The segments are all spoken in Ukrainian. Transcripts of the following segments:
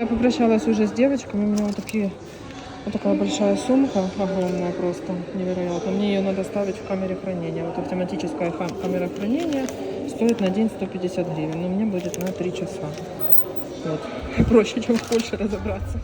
Я попрощалась уже с девочками, у меня вот такие вот такая большая сумка, огромная просто, невероятно. Мне ее надо ставить в камере хранения. Вот автоматическая камера хранения стоит на день 150 гривен, но мне будет на 3 часа. Вот. Проще, чем в Польше разобраться.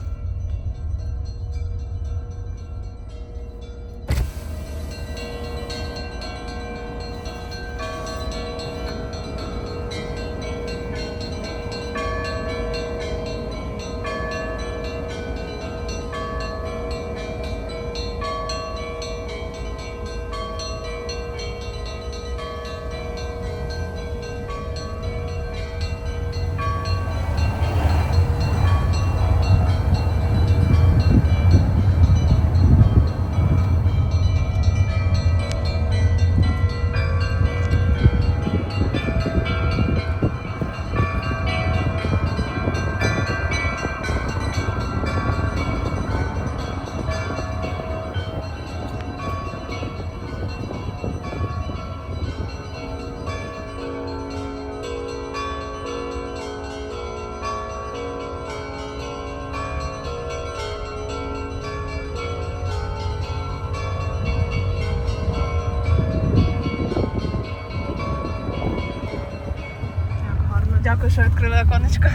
Оконечко.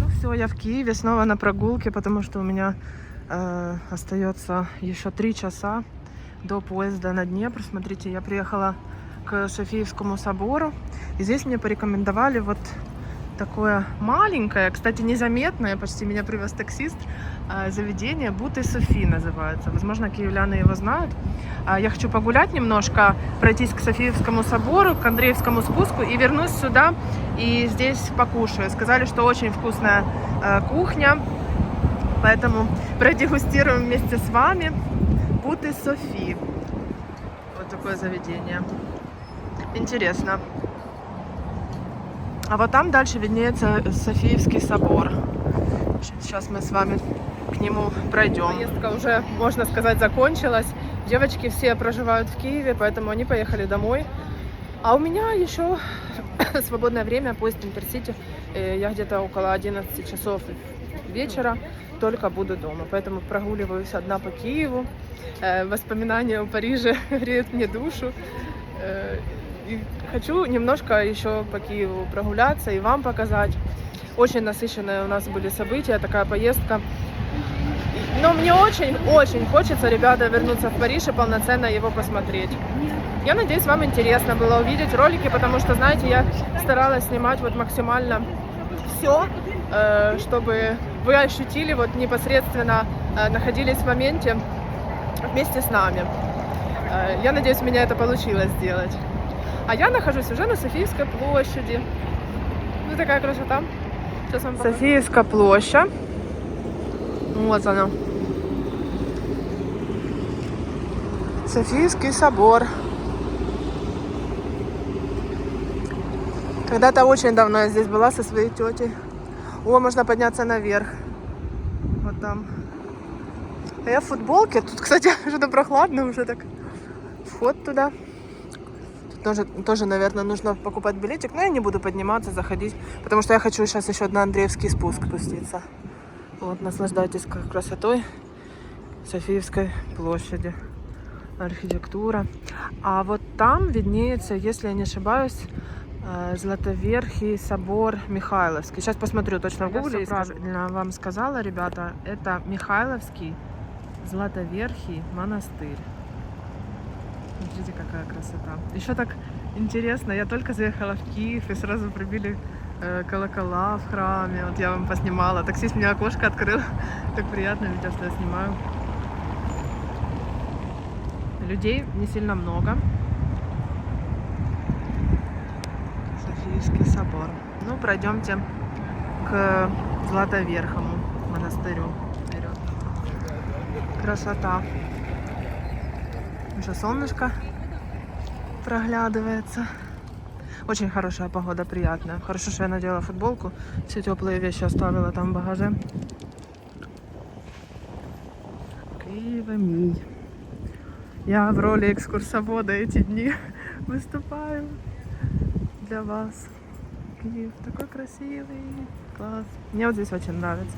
Ну все, я в Киеве снова на прогулке, потому что у меня э, остается еще три часа до поезда на Днепр. Смотрите, я приехала к Софиевскому собору, и здесь мне порекомендовали вот такое маленькое, кстати, незаметное, почти меня привез таксист, э, заведение Буты Софи называется. Возможно, киевляне его знают. А, Я хочу погулять немножко, пройтись к Софиевскому собору, к Андреевскому спуску и вернусь сюда и здесь покушаю. Сказали, что очень вкусная э, кухня, поэтому продегустируем вместе с вами Буты Софи. Вот такое заведение. Интересно. А вот там дальше виднеется Софиевский собор. Сейчас мы с вами к нему пройдем. Поездка уже, можно сказать, закончилась. Девочки все проживают в Киеве, поэтому они поехали домой. А у меня еще свободное время, поезд Интерсити. Э, Я где-то около 11 часов вечера только буду дома. Поэтому прогуливаюсь одна по Киеву. Э, Воспоминания о Париже греют мне душу. Э, И хочу немножко еще по Киеву прогуляться и вам показать. Очень насыщенные у нас были события, такая поездка. Но мне очень-очень хочется, ребята, вернуться в Париж и полноценно его посмотреть. Я надеюсь, вам интересно было увидеть ролики, потому что, знаете, я старалась снимать вот максимально все, чтобы вы ощутили, вот непосредственно э, находились в моменте вместе с нами. Э, Я надеюсь, у меня это получилось сделать. А я нахожусь уже на Софийской площади. Ну, такая красота. Сейчас вам Софийская площадь. Вот она. Софийский собор. Когда-то очень давно я здесь была со своей тетей. О, можно подняться наверх. Вот там. А я в футболке. Тут, кстати, что-то прохладно уже так. Вход туда. Тут тоже, тоже, наверное, нужно покупать билетик. Но я не буду подниматься, заходить. Потому что я хочу сейчас еще на Андреевский спуск спуститься. Вот, наслаждайтесь красотой Софиевской площади. Архитектура. А вот там виднеется, если я не ошибаюсь, Златоверхий собор Михайловский. Сейчас посмотрю точно в гугле. и правильно вам сказала, ребята, это Михайловский Златоверхий монастырь. Смотрите, какая красота. Еще так интересно, я только заехала в Киев и сразу прибили э, колокола в храме. Вот я вам поснимала. Таксист мне окошко открыл. Так приятно, видео, что я снимаю. Людей не сильно много. Софийский собор. Ну, пройдемте к Златоверхому монастырю. Вперед. Красота. Уже солнышко проглядывается. Очень хорошая погода, приятная. Хорошо, что я надела футболку. Все теплые вещи оставила там в багаже. Киева мій. Я в роли экскурсовода эти дни выступаю для вас. Киев такой красивый. Класс. Мне вот здесь очень нравится.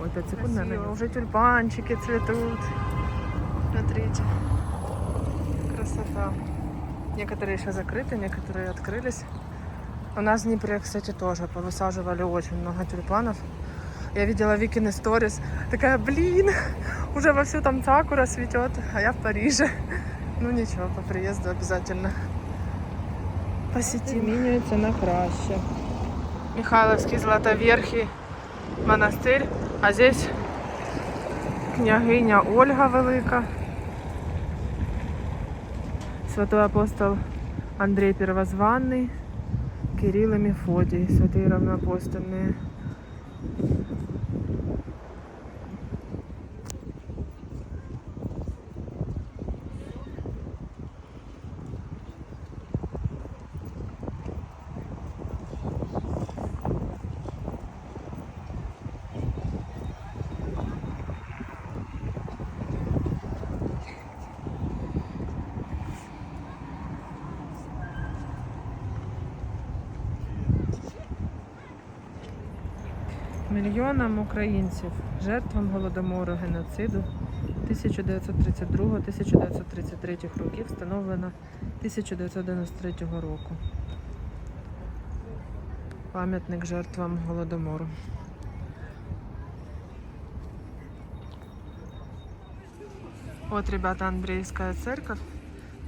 Ой, 5 секунд, наверное. Уже тюльпанчики цветут. Смотрите. Красота. Некоторые еще закрыты, некоторые открылись. У нас в Днепре, кстати, тоже повысаживали очень много тюльпанов. Я видела Викины сторис. Такая, блин, уже вовсю там сакура цветет, а я в Париже. Ну ничего, по приезду обязательно посетим. Змінюється на краще. Михайловський Златоверхий монастир, а здесь княгиня Ольга Велика, святой апостол Андрей Первозванный, Кирилл и Мефодий, святые равноапостольные. Мільйонам українців, жертвам голодомору, геноциду 1932-1933 років встановлено 1993 року. Пам'ятник жертвам голодомору. Вот, ребята, Андреевская церковь.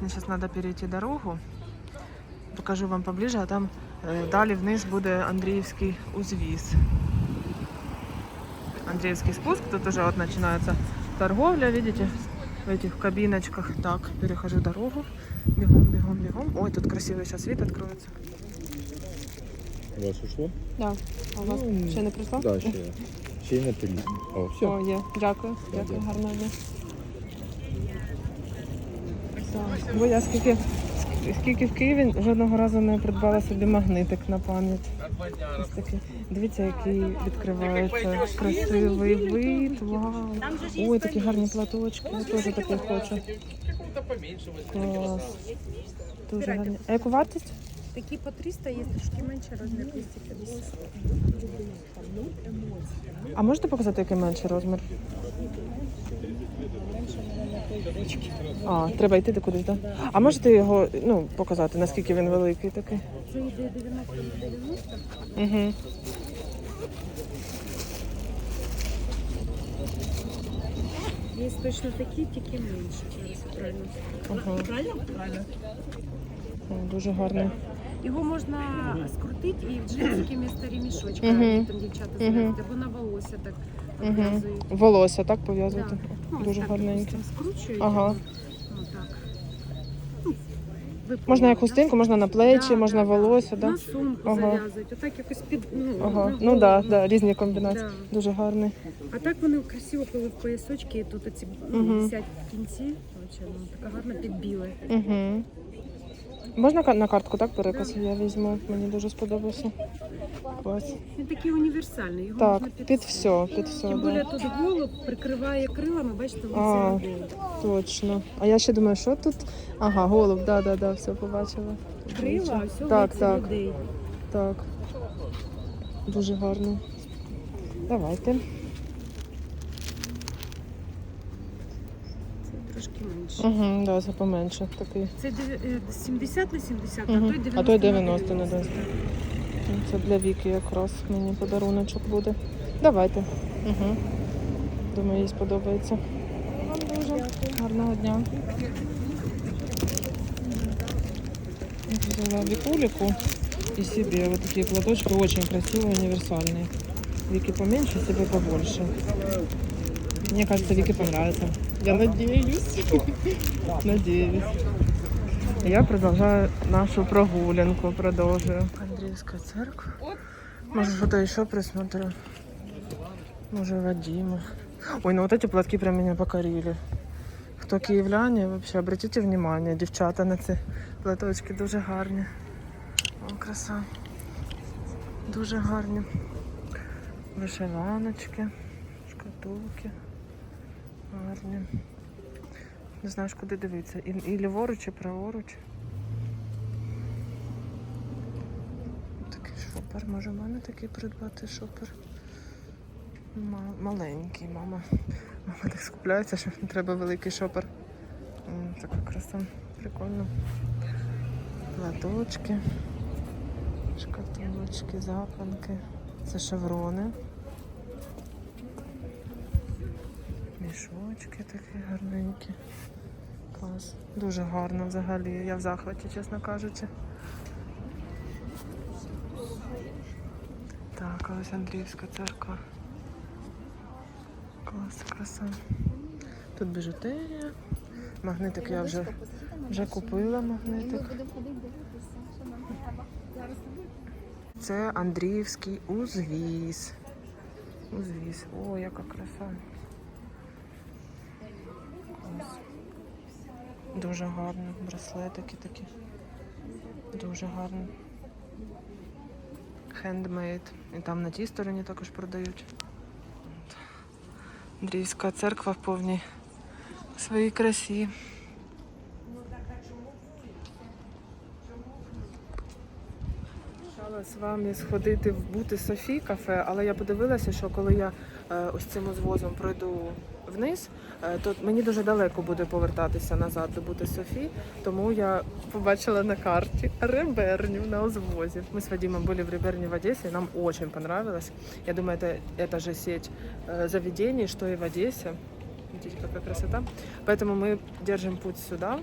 Сейчас надо перейти дорогу. Покажу вам поближе, а там е, далі вниз буде Андріївський узвіз. Андреевский спуск. Тут уже вот начинается торговля, видите, в этих кабиночках. Так, перехожу дорогу. Бегом, бегом, бегом. Ой, тут красивый сейчас вид откроется. У вас ушло? Да. А у вас Ну, ще не прийшло? Да, ще. Ще й не пилі. О, все. О, є. Дякую. Да, Дякую, дякую. гарного дня. Так. Бо я скільки, скільки в Києві жодного разу не придбала собі магнитик на пам'ять. Ось такий. Дивіться, який відкривається красивий вид. Вау. Ой, такі гарні платочки. Я теж такий хочу. Клас. Дуже гарні. А яку вартість? Такі по 300, є трошки менше розмір 250. А можете показати, який менший розмір? А, треба йти до кудись, так? А можете його ну, показати, наскільки він великий такий? Це йде 90 на 90. Угу. Є точно такі, тільки я правильно. Ага. Правильно? Правильно. О, Дуже гарний. Його можна скрутити і в джинсиками старі мішочки, Мгм. там дівчата Мгм. або на волосся так Угу. обв'язують. Волосся, так пов'язувати? Ну, ось Дуже так, гарненьке. допустим, скручують. Ага. його. Отак. Ну, ви Можна як хустинку, можна на плечі, Да, можна да, да. На сумку Ага. зав'язують. Отак якось під ну, Ага. на Ну так, да, да, різні комбінації. Да. Дуже гарний. А так вони красиво коли в поясочки, і тут оці угу. Висять в кінці. Ну, така гарна підбіла. Угу. Можна на картку так переказ? Я візьму. Мені дуже сподобався. Клас. Він такий універсальний. Його Так, можна під, під все, під все. Тим Да. більше тут голуб прикриває крилами, бачите, він А. всередині. Точно. А я ще думаю, що тут? Ага, голуб, да, да, да, все побачила. Крила, а все Так, так. людей. Так. Дуже гарно. Давайте. Це трошки менше. Угу, да, це поменше. Такий. Це е, 70 на 70, Мгм. а той 90 А той на 90 на 90. Це для Віки якраз мені подаруночок буде. Давайте. Угу. Думаю, їй сподобається. Вам дуже гарного дня. Взяла Викулику и себе вот такие платочки, очень красивые, универсальные. Вики поменьше, себе побольше. Мне кажется, Вике понравится. Я надеюсь. Надеюсь. Я продолжаю нашу прогулянку, продолжую. Андреевская церковь. Может, что-то еще присмотрю. Может, Вадима. Ой, ну вот эти платки прям меня покорили. Хто київляне, вообще обратите внимание, дівчата на ці платочки дуже гарні. О, краса. Дуже гарні. Вишиваночки, шкатулки. Гарні. Не знаєш, куди дивитися. І, і ліворуч, і праворуч. Такий шопер. Може, в мене такий придбати шопер. Ма- маленький, мама. Мама так скупляється, що треба великий шопер. Така краса. Прикольно. Платочки, шкатулочки, запанки. Це шеврони. Мішочки такі гарненькі. Клас. Дуже гарно взагалі. Я в захваті, чесно кажучи. Так, ось Андріївська церква. Клас, краса. Тут біжутерія. Магнитик я вже, вже купила магнитик. Це Андріївський узвіз. Узвіз. О, яка краса. Дуже гарно. Браслетики такі. Дуже гарно. Хендмейд. І там на тій стороні також продають. Андріївська церква в повній своїй красі. З вами сходити в бути Софі кафе, але я подивилася, що коли я е, ось цим узвозом пройду вниз, то мені дуже далеко буде повертатися назад до бути Софі. Тому я побачила на карті Реберню на узвозі. Мы с Вадимом были в Реберне в Одессе, и нам очень понравилось. Я думаю, это, это же сеть э, заведений, что и в Одессе. Видите, какая красота. Поэтому мы держим путь сюда,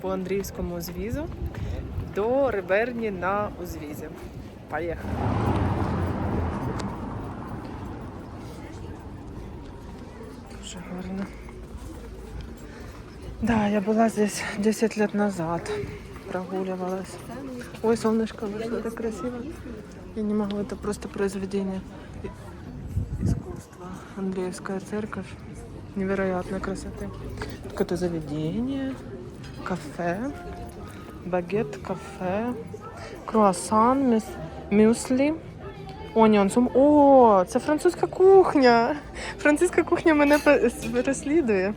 по Андріївському узвізу, до Реберні на узвізі. Поехали. Да, я была здесь 10 лет назад. Прогуливалась. Ой, солнышко вышло, так красиво. Я не могу, это просто произведение и- искусства. Андреевская церковь. Невероятной красоты. Какое-то заведение, кафе, багет, кафе, круассан, мюс, мюслі. Оніон сум. О, це французька кухня. Французька кухня мене пе- переслідує.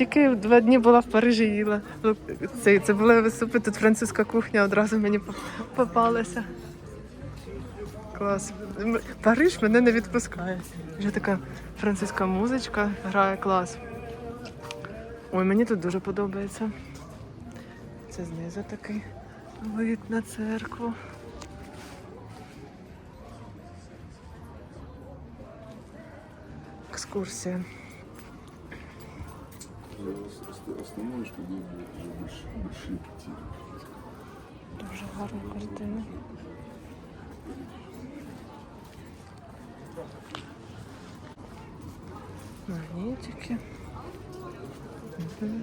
Тільки два дні була в Парижі їла. Це, це була супер, тут французька кухня одразу мені попалася. Клас. Париж мене не відпускає. Вже така французька музичка грає клас. Ой, мені тут дуже подобається. Це знизу такий вид на церкву. Екскурсія. Будет уже большие, большие потери. Дуже гарна картина. Магнітики.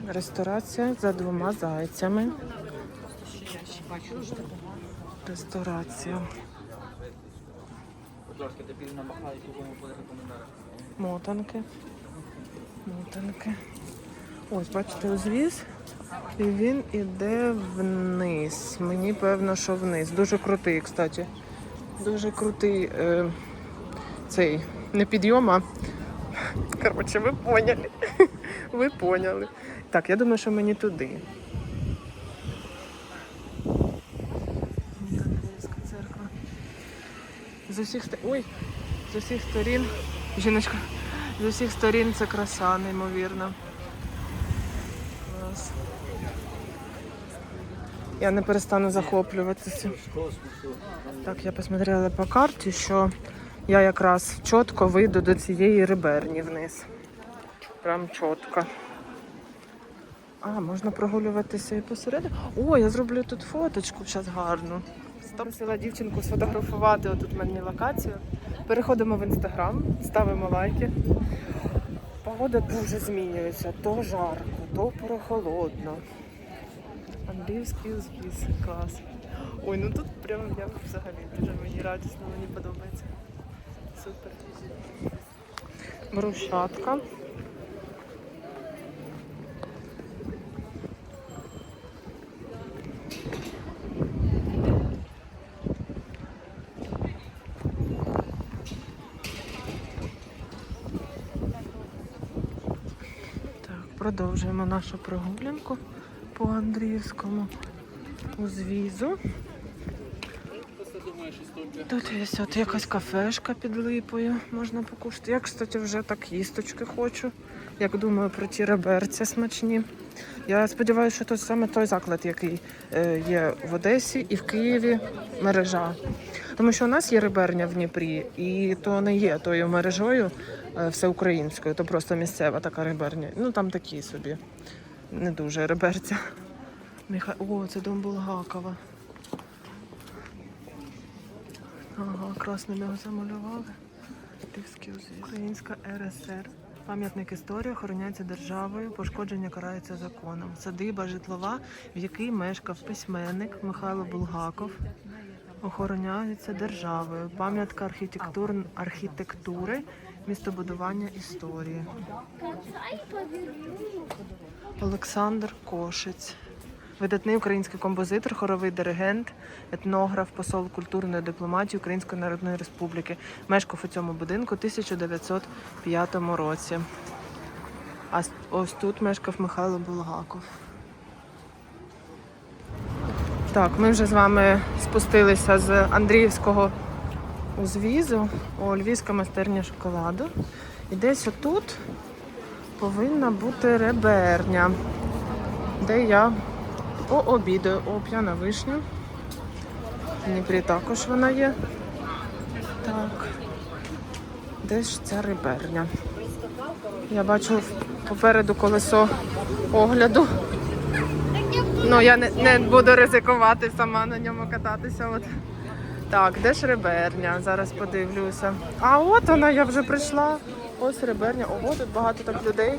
Ресторація за двома зайцями. Ресторація. Мотанки. Мотанки. Ось, бачите, узвіз. І він іде вниз. Мені певно, що вниз. Дуже крутий, кстати. Дуже крутий е, цей не підйом, а коротше, ви поняли. Ви поняли. Так, я думаю, що мені туди. З усіх Ой, з усіх сторін. Жіночка, з усіх сторін це краса, неймовірна. Я не перестану захоплюватися. Так, я посмотрела по карті, що я якраз чітко вийду до цієї риберні вниз. Прям чітко. А, можна прогулюватися і посередині. О, я зроблю тут фоточку зараз гарну. Просила дівчинку сфотографувати отут мені локацію. Переходимо в інстаграм, ставимо лайки. Погода дуже змінюється. То жарко, то прохолодно. Андрівський узвіз, клас. Ой, ну тут прямо я взагалі дуже мені радісно, мені подобається. Супер. Брусчатка. Так, продовжуємо нашу прогулянку по Андріївському узвізу. Тут є от якась кафешка під липою, можна покушати. Я, кстати, вже так їсточки хочу. Як думаю про ті реберці смачні. Я сподіваюся, що це саме той заклад, який е, є в Одесі і в Києві мережа. Тому що у нас є реберня в Дніпрі, і то не є тою мережою всеукраїнською, то просто місцева така реберня. Ну там такі собі, не дуже реберця. Міха... О, це дом Булгакова. Ага, красним його замалювали. Українська РСР. Пам'ятник історії охороняється державою, пошкодження карається законом. Садиба житлова, в якій мешкав письменник Михайло Булгаков, охороняється державою. Пам'ятка архітектур... архітектури, містобудування історії. Олександр Кошиць. Видатний український композитор, хоровий диригент, етнограф, посол культурної дипломатії Української Народної Республіки. Мешкав у цьому будинку у 1905 році. А ось тут мешкав Михайло Булгаков. Так, ми вже з вами спустилися з Андріївського узвізу. О, Львівська майстерня шоколаду. І десь отут повинна бути реберня, де я пообідаю. О, п'яна вишня. В Дніпрі також вона є. Так. Де ж ця риберня? Я бачу попереду колесо огляду. Ну, я не, не буду ризикувати сама на ньому кататися. От. Так, де ж риберня? Зараз подивлюся. А от вона, я вже прийшла. Ось риберня. Ого, тут багато так людей.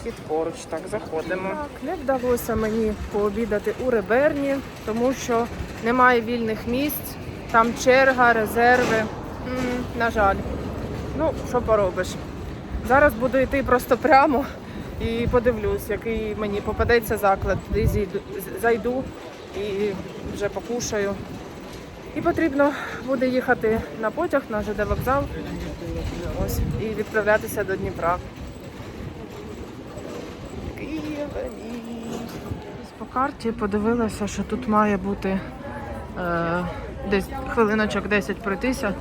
Вхід поруч, так, заходимо. Так, не вдалося мені пообідати у реберні, тому що немає вільних місць, там черга, резерви. М, на жаль. Ну, що поробиш. Зараз буду йти просто прямо і подивлюсь, який мені попадеться заклад. Туди зайду і вже покушаю. І потрібно буде їхати на потяг на ЖД вокзал. Ось, і відправлятися до Дніпра. По карті подивилася, що тут має бути е, десь хвилиночок 10 пройтися.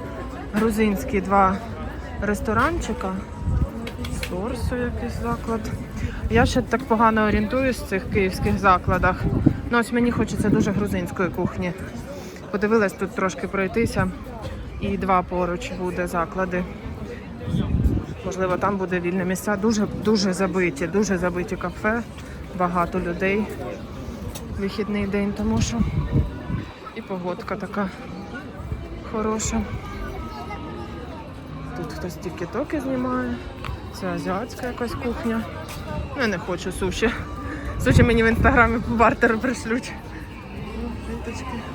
Грузинські два ресторанчика. Сорсу якийсь заклад. Я ще так погано орієнтуюсь в цих київських закладах. Ну ось мені хочеться дуже грузинської кухні. Подивилась тут трошки пройтися. І два поруч буде заклади. Можливо, там буде вільне місця. Дуже дуже забиті, дуже забиті кафе, багато людей. Вихідний день, тому що і погодка така хороша. Тут хтось тільки-токи знімає. Це азіатська якась кухня. Ну, Я не хочу суші. Суші мені в інстаграмі по пришлють. Ну, квіточки.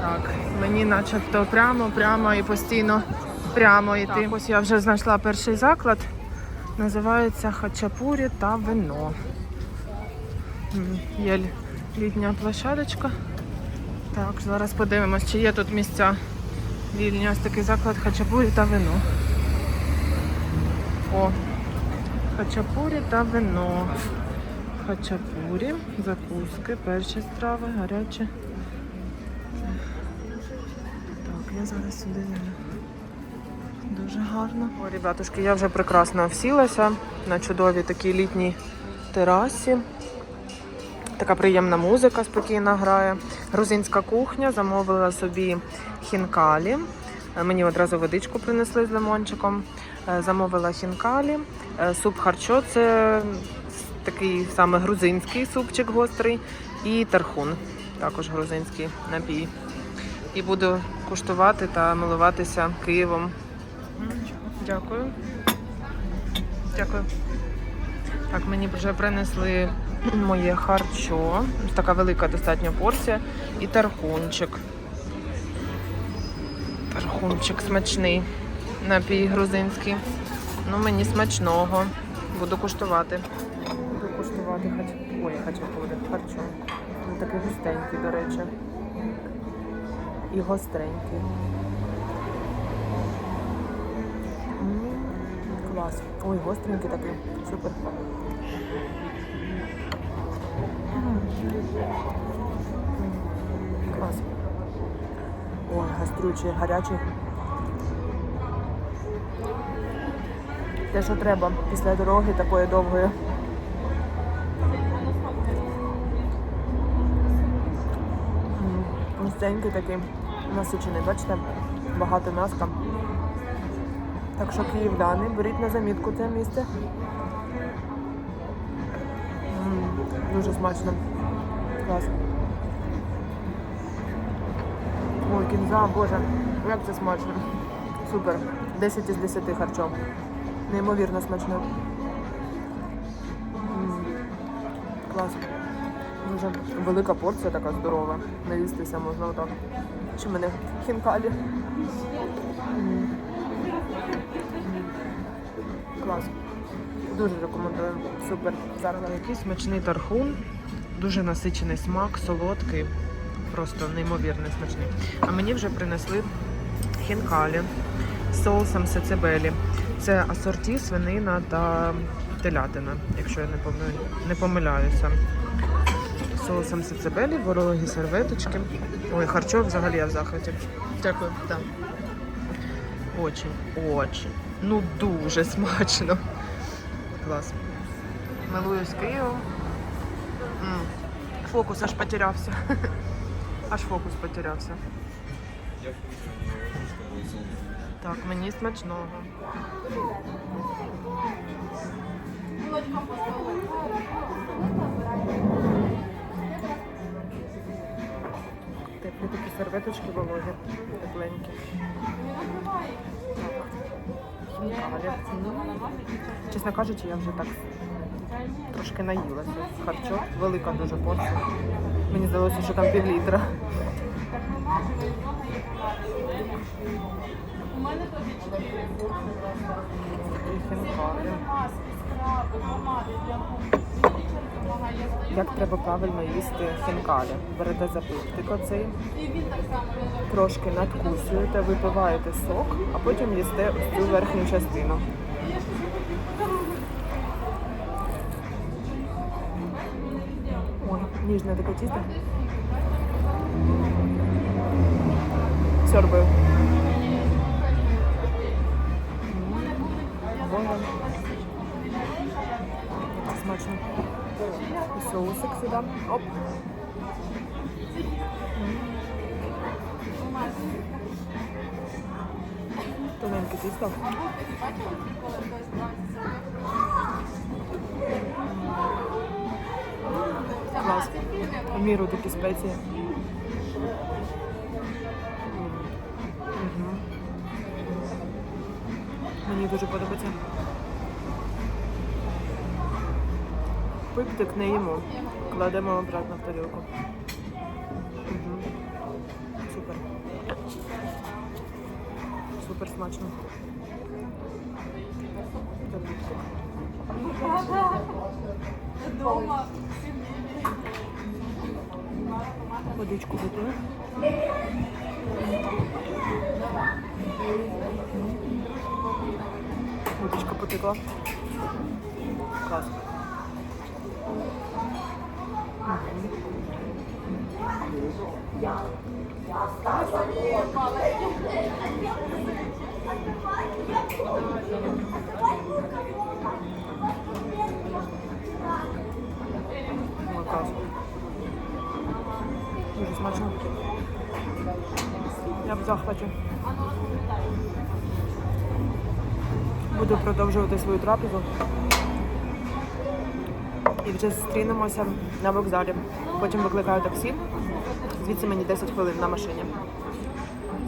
Так, мені начебто прямо, прямо і постійно прямо йти. Так, ось я вже знайшла перший заклад. Називається Хачапурі та вино. Є літня площадочка. Так, зараз подивимось, чи є тут місця вільні. Ось такий заклад Хачапурі та вино. О, хачапурі та вино. Хачапурі, закуски, перші страви, гарячі. Я зараз сюди зайду. Дуже гарно. О, ребятушки, я вже прекрасно всілася на чудовій такій літній терасі. Така приємна музика спокійно грає. Грузинська кухня, замовила собі хінкалі. Е, Мені одразу водичку принесли з лимончиком. Е, Замовила хінкалі. Е, Суп харчо це такий саме грузинський супчик гострий. І тархун, також грузинський напій. І буду куштувати та милуватися Києвом. Дякую. Дякую. Так, мені вже принесли моє харчо. Така велика достатньо порція. І тархунчик. Тархунчик смачний. Напій грузинський. Ну, мені смачного. Буду куштувати. Буду куштувати хач... Ой, хачапурі, харчо. Він такий густенький, до речі. І гостренький. М, Клас. Ой, гостренький такий. Супер. Клас. Ой, гастрючий, гарячий. Те, що треба після дороги такої довгої. Густенький такий, насичений, бачите? Багато м'яска. Так що київляни, беріть на замітку це місце. М, Дуже смачно. Клас. Ой, кінза, боже, як це смачно. Супер. 10 із 10 харчов. Неймовірно смачно. М, Клас. Дуже велика порція така здорова. Наїстися можна отак. В мене хінкалі. Клас. Дуже рекомендую. Супер. Зараз якийсь смачний тархун, дуже насичений смак, солодкий, просто неймовірно смачний. А мені вже принесли хінкалі з соусом сецебелі. Це асорті, свинина та телятина, якщо я не помиляюся. Соусом сецебелі, вологі серветочки. Ой, харчов взагалі я в захваті. Дякую. Да. Очень, очень. Ну дуже смачно. Клас. Милуюсь Києвом. М. Фокус аж потерявся. Аж фокус потерявся. Так, мені смачного. Серветочки вологі, тепленькі. Чесно кажучи, я вже так трошки наїлася харчок. Велика дуже порція. Мені здалося, що там пів літра. У мене І хінкалі. Як треба правильно їсти хінкалі? Берете запитик оцей, трошки надкусуєте, випиваєте сок, а потім їсте ось цю верхню частину. Ой, ніжне таке тісто. Сьорбаю. І соусик сюди. Оп. Тоненьке тісто. Клас. В міру такі спеції. Мені дуже подобається. Пиптик не їмо. Кладемо обратно в тарілку. Мгм. Супер. Супер смачно. Водичку готую. Водичка потекла. Клас. Ой, клас. Дуже смачно. Я в захваті. Буду продовжувати свою трапезу. І вже зустрінемося на вокзалі. Потім викликаю таксі. Звідси мені 10 хвилин на машині.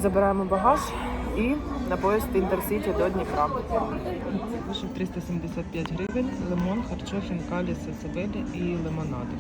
Забираємо багаж і на поїзд Інтерсіті до Дніпра. Вийшов 375 гривень, лимон, харчо, хінкалі, сесабелі і лимонадик.